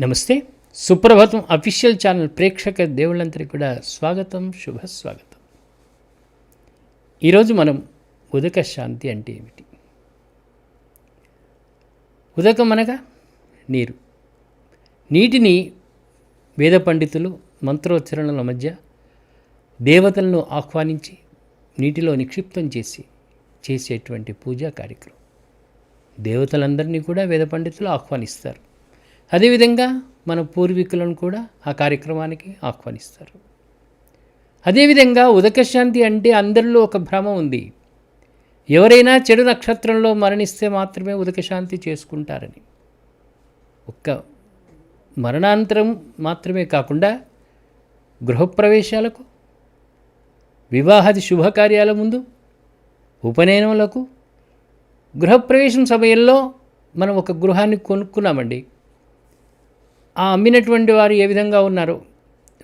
నమస్తే. సుప్రభాతం official channel ప్రేక్షక దేవుళ్ళందరికీ కూడా స్వాగతం శుభ స్వాగతం ఈరోజు మనం ఉదక శాంతి అంటే ఏమిటి? ఉదకం అనగా నీరు. నీటిని వేద పండితులు మంత్రోచ్చరణల మధ్య దేవతలను ఆహ్వానించి నీటిలో నిక్షిప్తం చేసి చేసేటువంటి పూజా కార్యక్రమం. దేవతలందరినీ కూడా వేద పండితులు ఆహ్వానిస్తారు. అదేవిధంగా మన పూర్వీకులను కూడా ఆ కార్యక్రమానికి ఆహ్వానిస్తారు. అదేవిధంగా ఉదకశాంతి అంటే అందరిలో ఒక భ్రమ ఉంది. ఎవరైనా చెడు నక్షత్రంలో మరణిస్తే మాత్రమే ఉదకశాంతి చేసుకుంటారని. ఒక్క మరణాంతరం మాత్రమే కాకుండా గృహప్రవేశాలకు వివాహాది శుభకార్యాల ముందు ఉపనయనములకు గృహప్రవేశం సమయంలో మనం ఒక గృహాన్ని కొనుక్కున్నామండి. ఆ అమ్మినటువంటి వారు ఏ విధంగా ఉన్నారు?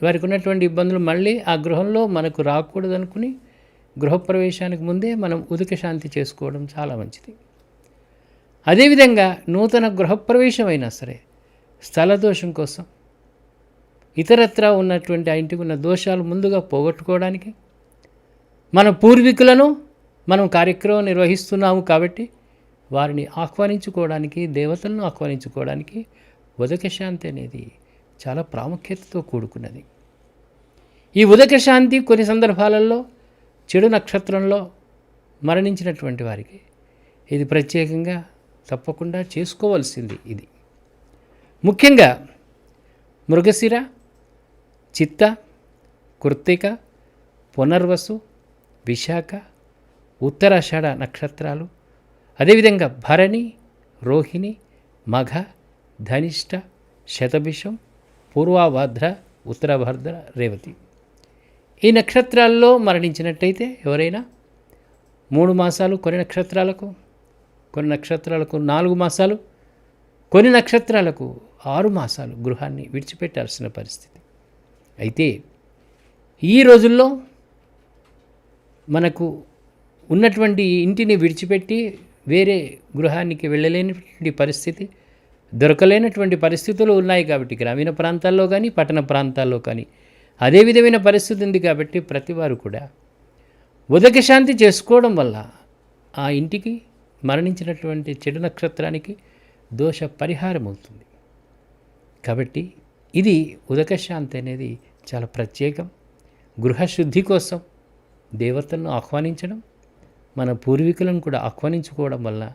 వారికి ఉన్నటువంటి ఇబ్బందులు మళ్ళీ ఆ గృహంలో మనకు రాకూడదనుకుని గృహప్రవేశానికి ముందే మనం ఉదక శాంతి చేసుకోవడం చాలా మంచిది. అదేవిధంగా నూతన గృహప్రవేశం అయినా సరే స్థల దోషం కోసం ఇతరత్రా ఉన్నటువంటి ఆ ఇంటికి ఉన్న దోషాలు ముందుగా పోగొట్టుకోవడానికి మన పూర్వీకులను మనం కార్యక్రమం నిర్వహిస్తున్నాము కాబట్టి వారిని ఆహ్వానించుకోవడానికి దేవతలను ఆహ్వానించుకోవడానికి ఉదక శాంతి అనేది చాలా ప్రాముఖ్యతతో కూడుకున్నది. ఈ ఉదక శాంతి కొన్ని సందర్భాలలో చెడు నక్షత్రంలో మరణించినటువంటి వారికి ఇది ప్రత్యేకంగా తప్పకుండా చేసుకోవాల్సింది ఇది. ముఖ్యంగా మృగశిర చిత్త కృత్తిక పునర్వసు విశాఖ ఉత్తరాషాఢ నక్షత్రాలు అదేవిధంగా భరణి రోహిణి మఘ ధనిష్ట శతభిషం పూర్వాభద్ర ఉత్తరభద్ర రేవతి. ఈ నక్షత్రాల్లో మరణించినట్టయితే ఎవరైనా మూడు మాసాలు కొన్ని నక్షత్రాలకు కొన్ని నక్షత్రాలకు నాలుగు మాసాలు కొన్ని నక్షత్రాలకు ఆరు మాసాలు గృహాన్ని విడిచిపెట్టాల్సిన పరిస్థితి. అయితే ఈ రోజుల్లో మనకు ఉన్నటువంటి ఇంటిని విడిచిపెట్టి వేరే గృహానికి వెళ్ళలేనటువంటి పరిస్థితి దొరకలేనటువంటి పరిస్థితులు ఉన్నాయి కాబట్టి గ్రామీణ ప్రాంతాల్లో కానీ పట్టణ ప్రాంతాల్లో కానీ. అదే విధమైన పరిస్థితి ఉంది కాబట్టి ప్రతి వారు కూడా ఉదక శాంతి చేసుకోవడం వల్ల ఆ ఇంటికి మరణించినటువంటి చెడు నక్షత్రానికి దోష పరిహారం అవుతుంది. కాబట్టి ఇది ఉదక శాంతి అనేది చాలా ప్రత్యేకం. గృహశుద్ధి కోసం దేవతలను ఆహ్వానించడం మన పూర్వీకులను కూడా ఆహ్వానించుకోవడం వల్ల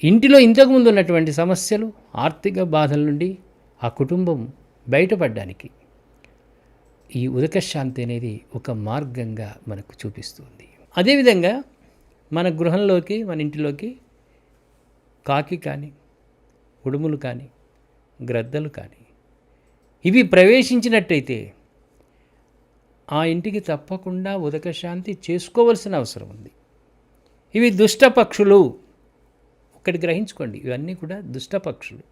ఇంటిలో ఇంతకుముందు ఉన్నటువంటి సమస్యలు ఆర్థిక బాధల నుండి ఆ కుటుంబం బయటపడడానికి ఈ ఉదక శాంతి అనేది ఒక మార్గంగా మనకు చూపిస్తుంది. అదేవిధంగా మన గృహంలోకి మన ఇంటిలోకి కాకి కానీ ఉడుములు కానీ గ్రద్దలు కానీ ఇవి ప్రవేశించినట్టయితే ఆ ఇంటికి తప్పకుండా ఉదక శాంతి చేసుకోవలసిన అవసరం ఉంది. ఇవి దుష్టపక్షులు ఒక్కటి గ్రహించుకోండి. ఇవన్నీ కూడా దుష్టపక్షులు.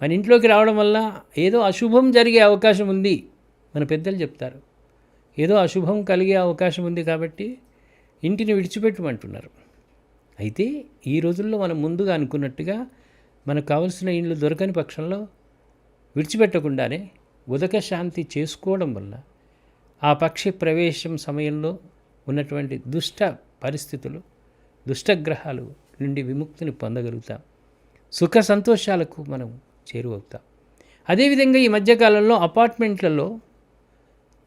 మన ఇంట్లోకి రావడం వల్ల ఏదో అశుభం జరిగే అవకాశం ఉంది మన పెద్దలు చెప్తారు. ఏదో అశుభం కలిగే అవకాశం ఉంది కాబట్టి ఇంటిని విడిచిపెట్టమంటున్నారు. అయితే ఈ రోజుల్లో మనం ముందుగా అనుకున్నట్టుగా మనకు కావలసిన ఇండ్లు దొరకని పక్షంలో విడిచిపెట్టకుండానే ఉదక శాంతి చేసుకోవడం వల్ల ఆ పక్షి ప్రవేశం సమయంలో ఉన్నటువంటి దుష్ట పరిస్థితులు దుష్టగ్రహాలు నుండి విముక్తిని పొందగలుగుతాం. సుఖ సంతోషాలకు మనం చేరువవుతాం. అదేవిధంగా ఈ మధ్యకాలంలో అపార్ట్మెంట్లలో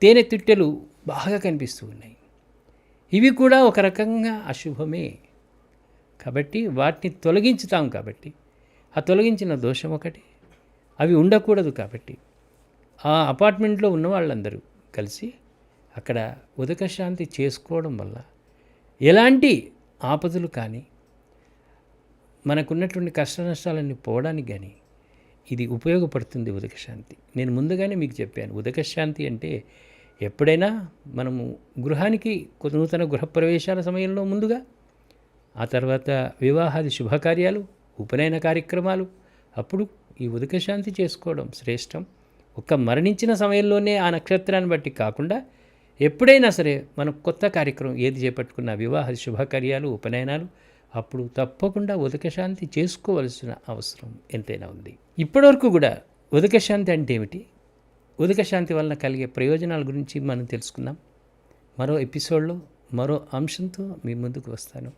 తేనె తిట్టెలు బాగా కనిపిస్తూ ఉన్నాయి. ఇవి కూడా ఒక రకంగా అశుభమే. కాబట్టి వాటిని తొలగించుతాం కాబట్టి. ఆ తొలగించిన దోషం ఒకటి. అవి ఉండకూడదు కాబట్టి. ఆ అపార్ట్మెంట్లో ఉన్న వాళ్ళందరూ కలిసి అక్కడ ఉదక శాంతి చేసుకోవడం వల్ల ఎలాంటి ఆపదలు కానీ మనకున్నటువంటి కష్ట నష్టాలన్నీ పోవడానికి కానీ ఇది ఉపయోగపడుతుంది ఉదక శాంతి. నేను ముందుగానే మీకు చెప్పాను ఉదక శాంతి అంటే ఎప్పుడైనా మనము గృహానికి నూతన గృహప్రవేశాల సమయంలో ముందుగా ఆ తర్వాత వివాహాది శుభకార్యాలు ఉపనయన కార్యక్రమాలు అప్పుడు ఈ ఉదక శాంతి చేసుకోవడం శ్రేష్టం. ఒక్క మరణించిన సమయంలోనే ఆ నక్షత్రాన్ని బట్టి కాకుండా ఎప్పుడైనా సరే మనం కొత్త కార్యక్రమం ఏది చేపట్టుకున్న వివాహ శుభకార్యాలు ఉపనయనాలు అప్పుడు తప్పకుండా ఉదక శాంతి చేసుకోవలసిన అవసరం ఎంతైనా ఉంది. ఇప్పటివరకు కూడా ఉదక శాంతి అంటే ఏమిటి? ఉదక శాంతి వలన కలిగే ప్రయోజనాల గురించి మనం తెలుసుకుందాం. మరో ఎపిసోడ్లో మరో అంశంతో మీ ముందుకు వస్తాను.